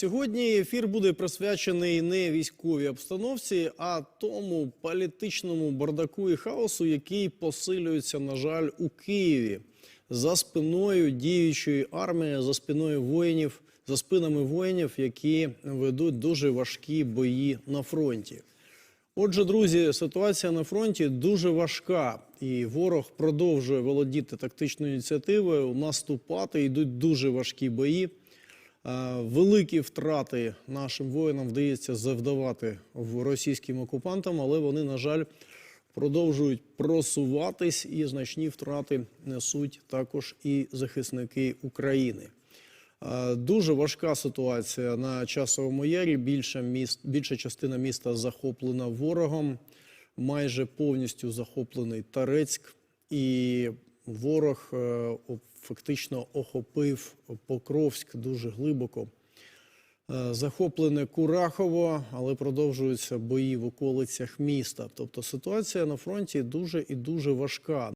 Сьогодні ефір буде присвячений не військовій обстановці, а тому політичному бардаку і хаосу, який посилюється, на жаль, у Києві за спиною діючої армії, за спиною воїнів, за спинами воїнів, які ведуть дуже важкі бої на фронті. Отже, друзі, ситуація на фронті дуже важка, і ворог продовжує володіти тактичною ініціативою, наступати. Йдуть дуже важкі бої. Е, Великі втрати нашим воїнам вдається завдавати російським окупантам, але вони, на жаль, продовжують просуватись, і значні втрати несуть також і захисники України. Е, Дуже важка ситуація на часовому ярі. Більша міст, більша частина міста захоплена ворогом, майже повністю захоплений Тарецьк, і ворог е, фактично охопив Покровськ дуже глибоко. Е, Захоплене Курахово, але продовжуються бої в околицях міста. Тобто ситуація на фронті дуже і дуже важка.